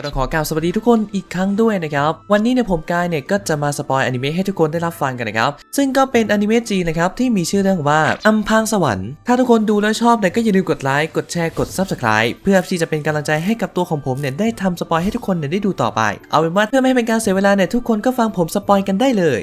ก็ต้องขอกล่าวสวัสดีทุกคนอีกครั้งด้วยนะครับ วันนี้เนี่ยผมกายเนี่ยก็จะมาสปอยอนิเมะให้ทุกคนได้รับฟังกันนะครับ ซึ่งก็เป็นอนิเมะจีนนะครับที่มีชื่อเรื่องว่าอัมพางสวรรค์ ถ้าทุกคนดูแล้วชอบเนี่ยก็อย่าลืมกดไลค์ กดแชร์ กด Subscribe เพื่อที่จะเป็นกำลังใจให้กับตัวของผมเนี่ยได้ทำสปอยให้ทุกคนเนี่ยได้ดูต่อไป เอาเป็นว่าเพื่อไม่ให้เป็นการเสียเวลาเนี่ยทุกคนก็ฟังผมสปอยกันได้เลย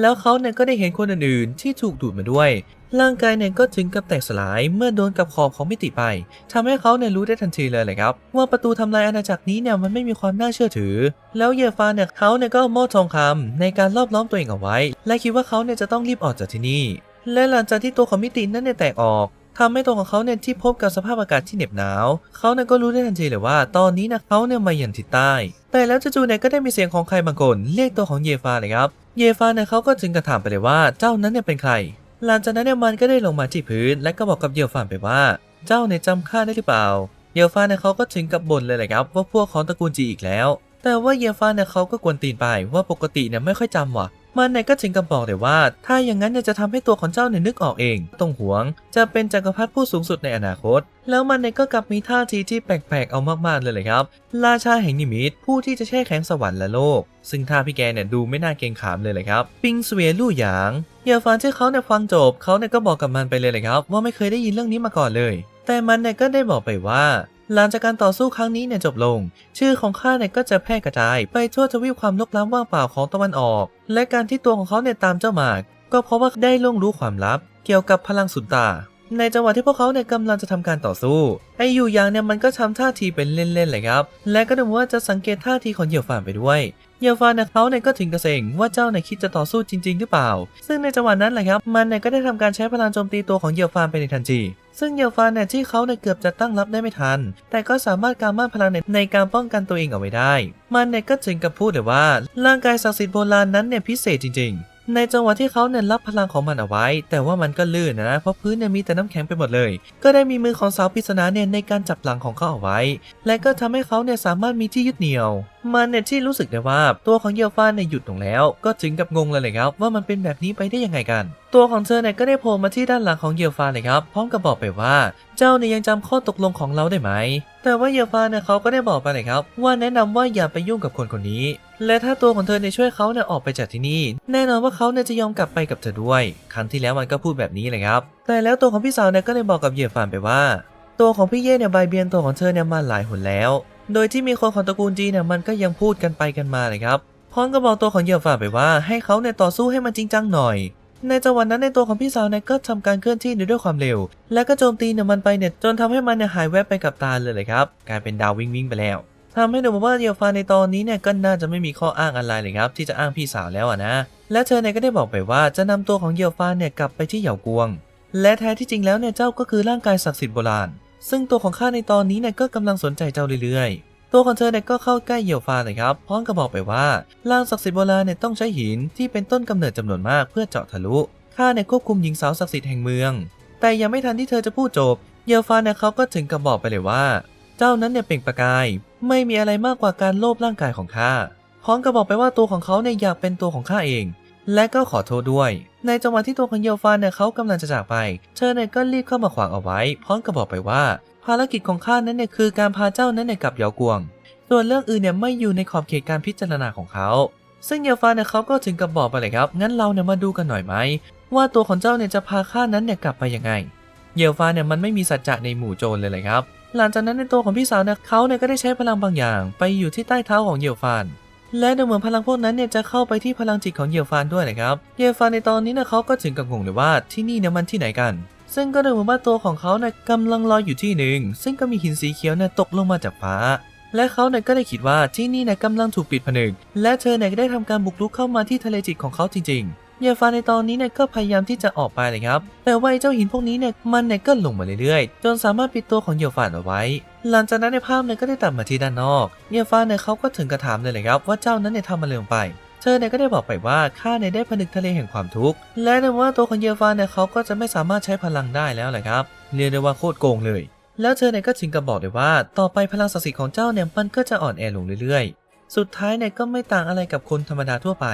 แล้วเขาเนี่ยก็ได้เห็นคนอื่นๆ ที่ถูกดูดมาด้วย ร่างกายเนี่ยก็ถึงกับแตกสลายเมื่อโดนกับขอบของมิติไปทำให้เขาเนี่ยรู้ได้ทันทีเลยเลยครับ ว่าประตูทำลายอาณาจักรนี้เนี่ยมันไม่มีความน่าเชื่อถือ แล้วเยฟานเนี่ยเขาเนี่ยก็มอบทองคำในการรอบล้อมตัวเองเอาไว้ และคิดว่าเขาเนี่ยจะต้องรีบออกจากที่นี่ และหลังจากที่ตัวของมิตินั้นเนี่ยแตกออกทำให้ตัวของเขาเนี่ยที่พบกับสภาพอากาศที่เหน็บหนาว เขาเนี่ยก็รู้ได้ทันทีเลยว่า ตอนนี้นะเขาเนี่ยมาอย่างทิศใต้ แต่แล้วจู่ๆเนี่ยก็ได้มีเสียงของใครบางคนเรียกตัวของเยฟาเลยครับ เยฟานเนี่ยเขาก็จึงกระถามไปเลยว่าเจ้านั้นเนี่ยเป็นใคร หลังจากนั้นเนี่ยมันก็ได้ลงมาที่พื้น และก็บอกกับเยฟานไปว่า เจ้าเนี่ยจำข้าได้หรือเปล่า เยฟานเนี่ยเขาก็ถึงกับบ่นเลยแหละครับว่าพวกของตระกูลจีอีกแล้ว แต่ว่าเยฟานเนี่ยเขาก็กวนตีนไปว่าปกติเนี่ยไม่ค่อยจำว่ะ มันเน่ก็ถึงกับอกเลยว่า ถ้าอย่างนั้นจะทำให้ตัวของเจ้าเนี่ยนึกออกเอง ต้องหวง จะเป็นจักรพรรดิผู้สูงสุดในอนาคต แล้วมันเน่ก็กลับมีท่าทีที่แปลกๆเอามากๆเลยเลยครับ ราชาแห่งนิมิตผู้ที่จะแช่แข็งสวรรค์และโลก ซึ่งท่าพี่แกเนี่ยดูไม่น่าเกรงขามเลยเลยครับ ปิงเสวียลู่หยางเยาฟานที่เขาเนี่ยฟังจบเขาเนี่ยก็บอกกับมันไปเลยเลยครับ ว่าไม่เคยได้ยินเรื่องนี้มาก่อนเลย แต่มันเนี่ยก็ได้บอกไปว่า หลังจากการต่อสู้ครั้งนี้เนี่ยจบลง ชื่อของข้าเนี่ยก็จะแพร่กระจายไปทั่วทวีปความลกล้ำว่างเปล่าของตะวันออก และการที่ตัวของเขาเนี่ยตามเจ้าหมากก็เพราะว่าได้ล่วงรู้ความลับ เกี่ยวกับพลังสุนตาในจังหวะที่พวกเขาเนี่ยกำลังจะทำการต่อสู้ ไออยู่ยางเนี่ยมันก็ทำท่าทีเป็นเล่นๆเลยครับ และก็ดูเหมือว่าจะสังเกตท่าทีของเหยี่ยวฟานไปด้วย เหยี่ยวฟานเนี่ยเขาเนี่ยก็ถึงกระเสงว่าเจ้าเนี่ยคิดจะต่อสู้จริง ๆ หรือเปล่า ซึ่งในจังหวะนั้นแหละครับ มันเนี่ยก็ได้ทำการใช้พลังโจมตีตัวของเหยี่ยวฟานไปในทันที ซึ่งเยาฟานเนี่ยที่เขาเนี่ยเกือบจะตั้งรับได้ไม่ทัน แต่ก็สามารถการมั่นพลังเนี่ยในการป้องกันตัวเองเอาไว้ได้ มันเนี่ยก็ถึงกับพูดเลยว่า ร่างกายศักดิ์สิทธิ์โบราณนั้นเนี่ยพิเศษจริงๆ ในจังหวะที่เขาเนี่ยรับพลังของมันเอาไว้ แต่ว่ามันก็ลื่นนะเพราะพื้นเนี่ยมีแต่น้ำแข็งไปหมดเลย ก็ได้มีมือของสาวปริศนาเนี่ยในการจับหลังของเขาเอาไว้ และก็ทำให้เขาเนี่ยสามารถมีที่ยึดเหนี่ยว มันเนี่ยที่รู้สึกได้ว่าตัวของเยลฟานเนี่ยหยุดลงแล้ว ก็ถึงกับงงเลยเลยครับ ว่ามันเป็นแบบนี้ไปได้ยังไงกัน ตัวของเธอเนี่ยก็ได้โผล่มาที่ด้านหลังของเยลฟานเลยครับ พร้อมกับบอกไปว่า เจ้าเนี่ยยังจำข้อตกลงของเราได้ไหม แต่ว่าเยฟานเนี่ยเขาก็ได้บอกไปเลยครับ ว่าแนะนำว่าอย่าไปยุ่งกับคนคนนี้ และถ้าตัวของเธอเนี่ยช่วยเขาเนี่ยออกไปจากที่นี่ แน่นอนว่าเขาเนี่ยจะยอมกลับไปกับเธอด้วย ครั้งที่แล้วมันก็พูดแบบนี้เลยครับ แต่แล้วตัวของพี่สาวเนี่ยก็เลยบอกกับเยฟานไปว่า ตัวของพี่เย่เนี่ยใบเบียนตัวของเธอเนี่ยมาหลายหนแล้ว โดยที่มีคนของตระกูลจีเนี่ยมันก็ยังพูดกันไปกันมาเลยครับพร้อมกับบอกตัวของเยียฟานไปว่าให้เขาเนี่ยต่อสู้ให้มันจริงจังหน่อย ในจังหวะนั้นในตัวของพี่สาวเนี่ยก็ทำการเคลื่อนที่ด้วยความเร็ว และก็โจมตีเนี่ยมันไปเนี่ยจนทำให้มันเนี่ยหายแวบไปกับตาเลยเลยครับกลายเป็นดาววิ่งวิ่งไปแล้วทำให้ดูเหมือนว่าเดียวฟานในตอนนี้เนี่ยก็น่าจะไม่มีข้ออ้างอะไรเลยครับที่จะอ้างพี่สาวแล้วอะนะ และเธอเนี่ยก็ได้บอกไปว่าจะนำตัวของเยียวฟานเนี่ยกลับไปที่เหยากวง และแท้ที่จริงแล้วเนี่ยเจ้าก็คือร่างกายศักดิ์สิทธิ์โบราณ ซึ่งตัวของข้าในตอนนี้เนี่ยก็กำลังสนใจเจ้าเรื่อยๆ ตัวของเธอเนี่ยก็เข้าใกล้เหยี่ยวฟานเลยครับพร้อมกับบอกไปว่าร่างศักดิ์สิทธิ์โบราณเนี่ยต้องใช้หินที่เป็นต้นกำเนิดจำนวนมากเพื่อเจาะทะลุข้าเนี่ยควบคุมหญิงสาวศักดิ์สิทธิ์แห่งเมือง แต่ยังไม่ทันที่เธอจะพูดจบเหยี่ยวฟานเนี่ยเขาก็ถึงกับบอกไปเลยว่า เจ้านั้นเนี่ยเปล่งประกาย ไม่มีอะไรมากกว่าการโลภร่างกายของข้าพร้อมกับบอกไปว่าตัวของเขาเนี่ยอยากเป็นตัวของข้าเอง และก็ขอโทษด้วย ในจังหวะที่ตัวของเยลฟานเนี่ยเขากำลังจะจากไป เธอเนี่ยก็รีบเข้ามาขวางเอาไว้ พร้อมกับบอกไปว่า ภารกิจของข้านั้นเนี่ยคือการพาเจ้านั้นเนี่ยกลับเยากวง ส่วนเรื่องอื่นเนี่ยไม่อยู่ในขอบเขตการพิจารณาของเขา ซึ่งเยลฟานเนี่ยเขาก็ถึงกับบอกไปเลยครับ งั้นเราเนี่ยมาดูกันหน่อยไหมว่าตัวของเจ้าเนี่ยจะพาข้านั้นเนี่ยกลับไปยังไงเยลฟานเนี่ยมันไม่มีสัจจะในหมู่โจรเลยเลยครับ หลังจากนั้นในตัวของพี่สาวเนี่ยเขาเนี่ยก็ได้ใช้พลังบางอย่าง ไปอยู่ที่ใต้เท้าของเยลฟานและดูเหมือนพลังพวกนั้นเนี่ยจะเข้าไปที่พลังจิตของเยลฟานด้วยนะครับเยลฟานในตอนนี้เนี่ยเขาก็ถึงกับงงเลยว่าที่นี่เนี่ยมันที่ไหนกัน ซึ่งก็ดูเหมือนว่าตัวของเขาเนี่ยกำลังลอยอยู่ที่หนึ่ง ซึ่งก็มีหินสีเขียวเนี่ยตกลงมาจากฟ้า และเขาเนี่ยก็ได้คิดว่าที่นี่เนี่ยกำลังถูกปิดผนึก และเธอเนี่ยก็ได้ทำการบุกรุกเข้ามาที่ทะเลจิตของเขาจริงๆเยฟาในตอนนี้เนี่ยก็พยายามที่จะออกไปเลยครับ แต่ว่าไอ้เจ้าหินพวกนี้เนี่ยมันเนี่ยก็ลงมาเรื่อยๆ จนสามารถปิดตัวของเยฟาเอาไว้ หลังจากนั้นในภาพเนี่ยก็ได้ตัดมาที่ด้านนอกเยฟาเนี่ยเขาก็ถึงกระถามเลยเลยครับว่าเจ้านั้นเนี่ยทำอะไรลงไป เธอเนี่ยก็ได้บอกไปว่าข้าเนี่ยได้ผนึกทะเลแห่งความทุกข์ และในว่าตัวของเยฟานเนี่ยเขาก็จะไม่สามารถใช้พลังได้แล้วแหละครับ เรียกได้ว่าโคตรโกงเลย แล้วเธอเนี่ยก็ถึงกับบอกเลยว่า ต่อไปพลังศักดิ์สิทธิ์ของเจ้าเนี่ยมันก็จะอ่อนแอลงเรื่อยๆ สุดท้ายเนี่ยก็ไม่ต่างอะไรกับคนธรรมดาทั่วไป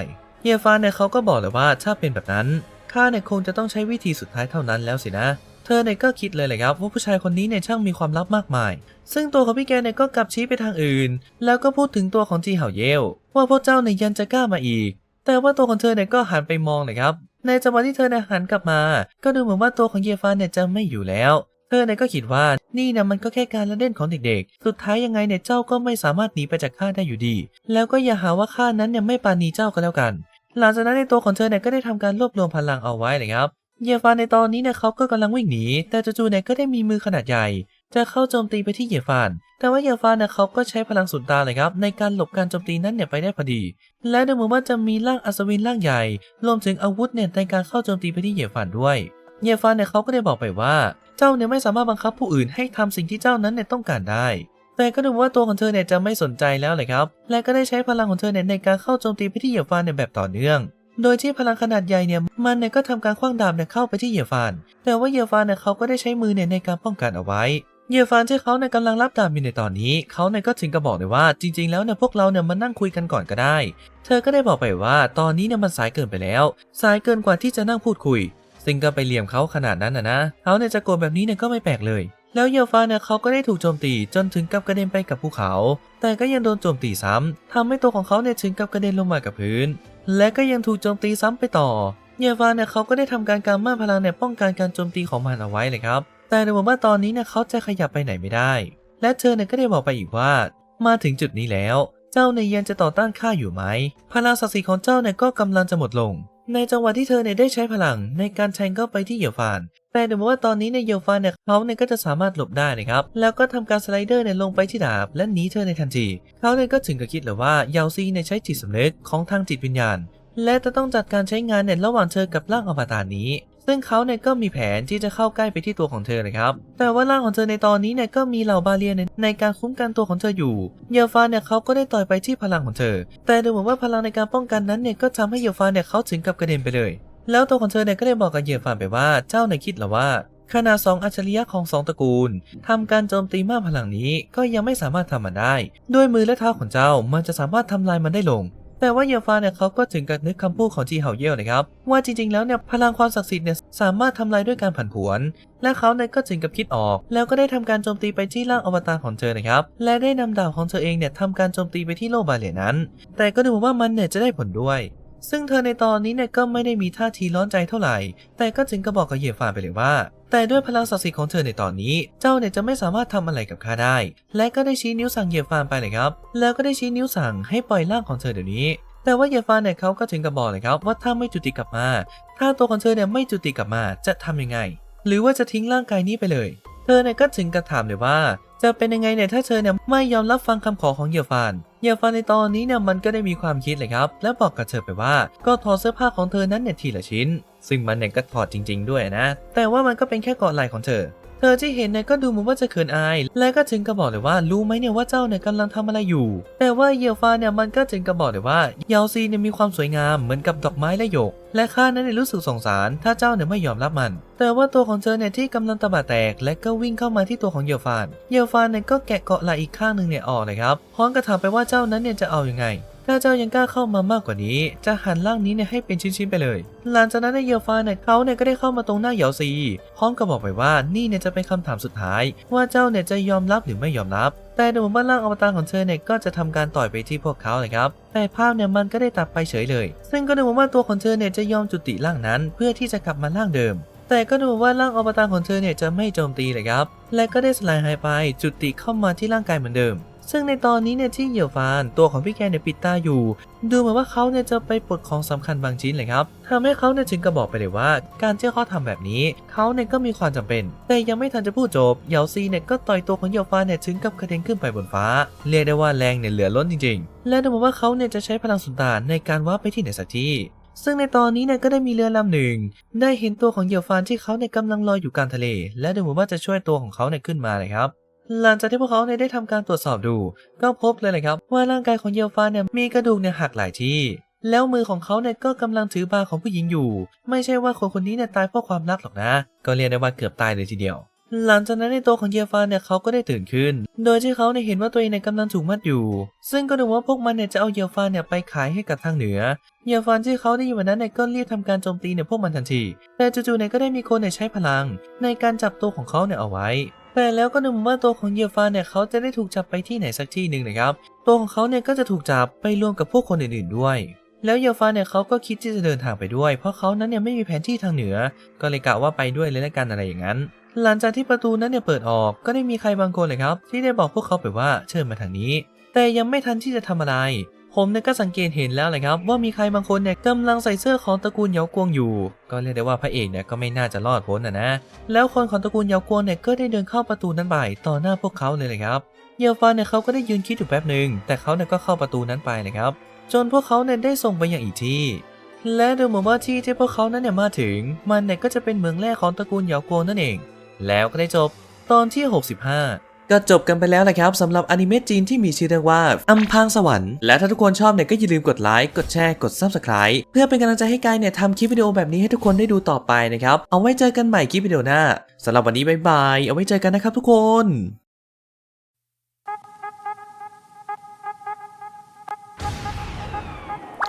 เยฟานเนี่ยเขาก็บอกเลยว่าถ้าเป็นแบบนั้นข้าเนี่ยคงจะต้องใช้วิธีสุดท้ายเท่านั้นแล้วสินะ เธอเนี่ยก็คิดเลยแหละครับว่าผู้ชายคนนี้เนี่ยช่างมีความลับมากมาย ซึ่งตัวของพี่แกเนี่ยก็กลับชี้ไปทางอื่น แล้วก็พูดถึงตัวของจีเห่าเย่วว่าพวกเจ้าเนี่ยยังจะกล้ามาอีก แต่ว่าตัวของเธอเนี่ยก็หันไปมองเลยครับ ในจังหวะที่เธอเนี่ยหันกลับมา ก็ดูเหมือนว่าตัวของเยฟานเนี่ยจะไม่อยู่แล้วเธอเนี่ยก็คิดว่านี่นะมันก็แค่การละเล่นของเด็กๆ สุดท้ายยังไงเนี่ยเจ้าก็ไม่สามารถหนีไปจากข้าได้อยู่ดี แล้วก็อย่าหาว่าข้านั้นเนี่ยไม่ปราณีเจ้าก็แล้วกัน หลังจากนั้นในตัวของเธอเนี่ยก็ได้ทำการรวบรวมพลังเอาไว้เลยครับ เยฟานในตอนนี้เนี่ยเขาก็กำลังวิ่งหนี แต่จู่ๆเนี่ยก็ได้มีมือขนาดใหญ่ จะเข้าโจมตีไปที่เยฟาน แต่ว่าเยฟานเนี่ยเขาก็ใช้พลังสุดตาเลยครับในการหลบการโจมตีนั้นเนี่ยไปได้พอดี และดูเหมือนว่าจะมีร่างอัศวินร่างใหญ่ รวมถึงอาวุธเนี่ยในการเข้าโจมตีไปที่เยฟานด้วย เยฟานเนี่ยเขาก็ได้บอกไปว่า เจ้าเนี่ยไม่สามารถบังคับผู้อื่นให้ทำสิ่งที่เจ้านั้นเนี่ยต้องการได้แต่ก็ดูว่าตัวของเธอเนี่ยจะไม่สนใจแล้วเลยครับ และก็ได้ใช้พลังของเธอเนี่ยในการเข้าโจมตีไปที่เหยียฟานเนี่ยแบบต่อเนื่อง โดยที่พลังขนาดใหญ่เนี่ยมันเนี่ยก็ทำการคว้างดาบเนี่ยเข้าไปที่เหยียฟาน แต่ว่าเหยียฟานเนี่ยเขาก็ได้ใช้มือเนี่ยในการป้องกันเอาไว้เหยียฟานที่เขาเนี่ยกำลังรับดาบอยู่ในตอนนี้ เขาเนี่ยก็ถึงกับบอกเลยว่าจริง ๆ แล้วเนี่ยพวกเราเนี่ยมานั่งคุยกันก่อนก็ได้ เธอก็ได้บอกไปว่าตอนนี้เนี่ยมันสายเกินไปแล้ว สายเกินกว่าที่จะนั่งพูดคุย ซึ่งก็ไปเหลี่ยมเขาขนาดนั้นนะนะเขาเนี่ยจะโกรธแบบนี้เนี่ยก็ไม่แปลกเลยแล้วเยลฟาเนี่ยเขาก็ได้ถูกโจมตีจนถึงกับกระเด็นไปกับภูเขา แต่ก็ยังโดนโจมตีซ้ำทำให้ตัวของเขาเนี่ยถึงกับกระเด็นลงมากับพื้น และก็ยังถูกโจมตีซ้ำไปต่อเยฟาเนี่ยเขาก็ได้ทำการการม่านพลังเนี่ยป้องกันการโจมตีของมันเอาไว้เลยครับ แต่ในว่าตอนนี้เนี่ยเขาจะขยับไปไหนไม่ได้ และเธอเนี่ยก็ได้บอกไปอีกว่า มาถึงจุดนี้แล้ว เจ้าเนี่ยยังจะต่อต้านข้าอยู่ไหมพลังศักดิ์สิทธิ์ของเจ้าเนี่ยก็กำลังจะหมดลง ในจังหวะที่เธอเนี่ยได้ใช้พลังในการแทงเข้าไปที่เหยียวฟาน แต่เดี๋ยวว่าตอนนี้ในเหยียวฟานเนี่ยเขาเนี่ยก็จะสามารถหลบได้นะครับ แล้วก็ทำการสไลเดอร์เนี่ยลงไปที่ดาบ และหนีเธอในทันที เขาเนี่ยก็ถึงกับคิดเลยว่าเยาซีเนี่ยใช้จิตสำนึกของทางจิตวิญญาณ และจะต้องจัดการใช้งานเนี่ยระหว่างเธอกับร่างอวตารนี้ ซึ่งเขาเนี่ยก็มีแผนที่จะเข้าใกล้ไปที่ตัวของเธอนะครับแต่ว่าร่างของเธอในตอนนี้เนี่ยก็มีเหล่าบาเรียนในในการคุ้มกันตัวของเธออยู่เยลฟานเนี่ยเขาก็ได้ต่อยไปที่พลังของเธอ แต่ดูเหมือนว่าพลังในการป้องกันนั้นเนี่ยก็ทำให้เยลฟานเนี่ยเขาถึงกับกระเด็นไปเลย แล้วตัวของเธอเนี่ยก็ได้บอกกับเยลฟานไปว่าเจ้าเนี่ยคิดเหรอว่าขนาดสองอัจฉริยะของสองตระกูลทำการโจมตีมานพลังนี้ก็ยังไม่สามารถทำมันได้ ด้วยมือและเท้าของเจ้ามันจะสามารถทำลายมันได้ลง แต่ว่าเยฟานเนี่ยเขาก็ถึงกับนึกคำพูดของจีเห่าเย่นะครับว่าจริงๆแล้วเนี่ยพลังความศักดิ์สิทธิ์เนี่ยสามารถทำลายด้วยการผันผวน และเขาเนี่ยก็ถึงกับคิดออก แล้วก็ได้ทำการโจมตีไปที่ร่างอวตารของเธอนะครับและได้นำดาบของเธอเองเนี่ยทำการโจมตีไปที่โลบาเลียนั้น แต่ก็ดูเหมือนว่ามันเนี่ยจะได้ผลด้วย ซึ่งเธอในตอนนี้เนี่ยก็ไม่ได้มีท่าทีร้อนใจเท่าไหร่ แต่ก็ถึงกับบอกกับเหยียฟานไปเลยว่า แต่ด้วยพลังศักดิ์สิทธิ์ของเธอในตอนนี้ เจ้าเนี่ยจะไม่สามารถทำอะไรกับข้าได้ และก็ได้ชี้นิ้วสั่งเหยียฟานไปเลยครับ แล้วก็ได้ชี้นิ้วสั่งให้ปล่อยร่างของเธอเดี๋ยวนี้ แต่ว่าเหยียฟานเนี่ยเขาก็ถึงกับบอกเลยครับว่าถ้าไม่จุติกลับมา ถ้าตัวของเธอเนี่ยไม่จุติกลับมาจะทำยังไง หรือว่าจะทิ้งร่างกายนี้ไปเลย เธอเนี่ยก็ถึงกับถามเลยว่า จะเป็นยังไงเนี่ยถ้าเธอเนี่ยไม่ยอมรับฟังคำขอของเหยียฟาน เยียฟันในตอนนี้เนี่ยมันก็ได้มีความคิดเลยครับ และบอกกับเธอไปว่าก็ถอดเสื้อผ้าของเธอนั้นเนี่ยทีละชิ้น ซึ่งมันเนี่ยก็ถอดจริง ๆ ด้วยนะ แต่ว่ามันก็เป็นแค่กอดไหล่ของเธอ เธอที่เห็นเนี่ยก็ดูเหมือนว่าจะเขินอาย และก็ถึงกับบอกเลยว่ารู้ไหมเนี่ยว่าเจ้าเนี่ยกำลังทำอะไรอยู่ แต่ว่าเหยียวฟ้าเนี่ยมันก็ถึงกับบอกเลยว่าเยาซีเนี่ยมีความสวยงามเหมือนกับดอกไม้และหยก และข้านั้นเนี่ยรู้สึกสงสาร ถ้าเจ้าเนี่ยไม่ยอมรับมัน แต่ว่าตัวของเธอเนี่ยที่กำลังตะบะแตก และก็วิ่งเข้ามาที่ตัวของเหยียวฟานเหยียวฟานเนี่ยก็แกะเกาะไหลอีกข้างหนึ่งเนี่ยออกเลยครับพร้อมกับถามไปว่าเจ้านั้นเนี่ยจะเอาอยัางไง ถ้าเจ้ายังกล้าเข้ามามากกว่านี้ จะหั่นร่างนี้เนี่ยให้เป็นชิ้นๆไปเลย หลังจากนั้นในเยลฟาเนี่ยเขาเนี่ยก็ได้เข้ามาตรงหน้าเหยาซีพร้อมกับบอกไปว่านี่เนี่ยจะเป็นคำถามสุดท้าย ว่าเจ้าเนี่ยจะยอมรับหรือไม่ยอมรับ แต่ดูเหมือนว่าร่างอวตารของเธอเนี่ยก็จะทำการต่อยไปที่พวกเขาเลยครับ แต่ภาพเนี่ยมันก็ได้ตัดไปเฉยเลย ซึ่งก็ดูเหมือนว่าตัวของเธอเนี่ยจะยอมจุติร่างนั้น เพื่อที่จะกลับมาร่างเดิมแต่ก็ดูว่าร่างอวตารของเธอเนี่ยจะไม่โจมตีเลยครับ และก็ได้สลายหายไปจุติเข้ามาที่ร่างกายเหมือนเดิม ซึ่งในตอนนี้เนี่ยที่เหยี่ยวฟานตัวของพี่แกเนี่ยปิดตาอยู่ ดูเหมือนว่าเขาเนี่ยจะไปปลดของสำคัญบางชิ้นเลยครับทำให้เขาเนี่ยถึงกับบอกไปเลยว่า การที่เขาทำแบบนี้เขาเนี่ยก็มีความจำเป็น แต่ยังไม่ทันจะพูดจบเหยาซีเนี่ยก็ต่อยตัวของเหยี่ยวฟานเนี่ยถึงกับกระเด็นขึ้นไปบนฟ้า เรียกได้ว่าแรงเนี่ยเหลือล้นจริง ๆ และดูเหมือนว่าเขาเนี่ยจะใช้พลังสุนทานในการว่าไปที่ไหนสักที่ซึ่งในตอนนี้เนี่ยก็ได้มีเรือลำหนึ่ง ได้เห็นตัวของเหยี่ยวฟานที่เขาเนี่ยกำลังลอยอยู่กลางทะเล และดูเหมือนว่าจะช่วยตัวของเขาเนี่ยขึ้นมาเลยครับ หลังจากที่พวกเขาเนี่ยได้ทำการตรวจสอบดู ก็พบเลยนะครับว่าร่างกายของเยี่ยวฟานเนี่ยมีกระดูกเนี่ยหักหลายที่ แล้วมือของเขาเนี่ยก็กำลังถือบาของผู้หญิงอยู่ ไม่ใช่ว่าคนคนนี้เนี่ยตายเพราะความรักหรอกนะ ก็เรียกได้ว่าเกือบตายเลยทีเดียว หลังจากนั้นในตัวของเยฟานเนี่ยเขาก็ได้ตื่นขึ้น โดยที่เขาเนี่ยเห็นว่าตัวเองเนี่ยกำลังถูกมัดอยู่ ซึ่งก็ดูว่าพวกมันเนี่ยจะเอาเยฟานเนี่ยไปขายให้กับทางเหนือ เยฟานที่เขาได้อยู่วันนั้นเนี่ยก็รีบทำการโจมตีเนี่ยพวกมันทันที แต่จู่ๆเนี่ยก็ได้มีคนเนี่ยใช้พลัง ในการจับตัวของเขาเนี่ยเอาไว้ แต่แล้วก็ดูเหมือนว่าตัวของเยฟานเนี่ยเขาจะได้ถูกจับไปที่ไหนสักที่หนึ่งนะครับ ตัวของเขาเนี่ยก็จะถูกจับไปรวมกับพวกคนอื่นๆด้วย แล้วเยฟานเนี่ยเขาก็คิดที่จะเดินทางไปด้วย เพราะเขานั้นเนี่ยไม่มีแผนที่ทางเหนือ ก็เลยกะว่าไปด้วยเลยละกันอะไรอย่างนั้น หลังจากที่ประตูนั้นเนี่ยเปิดออกก็ได้มีใครบางคนเลยครับ ที่ได้บอกพวกเขาไปว่าเชิญมาทางนี้ แต่ยังไม่ทันที่จะทำอะไร ผมเนี่ยก็สังเกตเห็นแล้วเลยครับ ว่ามีใครบางคนเนี่ยกำลังใส่เสื้อของตระกูลเหยากวงอยู่ ก็เรียกได้ว่าพระเอกเนี่ยก็ไม่น่าจะรอดพ้นนะนะ แล้วคนของตระกูลเหยากวงเนี่ยก็ได้เดินเข้าประตูนั้นไปต่อหน้าพวกเขาเลยเลยครับเยลฟานเนี่ยเขาก็ได้ยืนคิดอยู่แป๊บหนึ่งแต่เขาเนี่ยก็เข้าประตูนั้นไปเลยครับ จนพวกเขาเนี่ยได้ส่งไปอยังอีกที่และดูเหมือนว่าที่ที่พวกเขานั้นเนี่ยมาถึง มันเนี่ยก็จะเป็นเมืองแรกของตระกูลเหยากวงนั่นเอง แล้วก็ได้จบตอนที่ 65 ก็จบกันไปแล้วนะครับสำหรับอนิเมะจีนที่มีชื่อเรื่องว่าอัมพางสวรรค์และถ้าทุกคนชอบเนี่ยก็อย่าลืมกดไลค์กดแชร์กด Subscribe เพื่อเป็นกำลังใจให้กายเนี่ยทำคลิปวิดีโอแบบนี้ให้ทุกคนได้ดูต่อไปนะครับเอาไว้เจอกันใหม่คลิปวิดีโอหน้าสำหรับวันนี้บายบายเอาไว้เจอกันนะครับทุกคน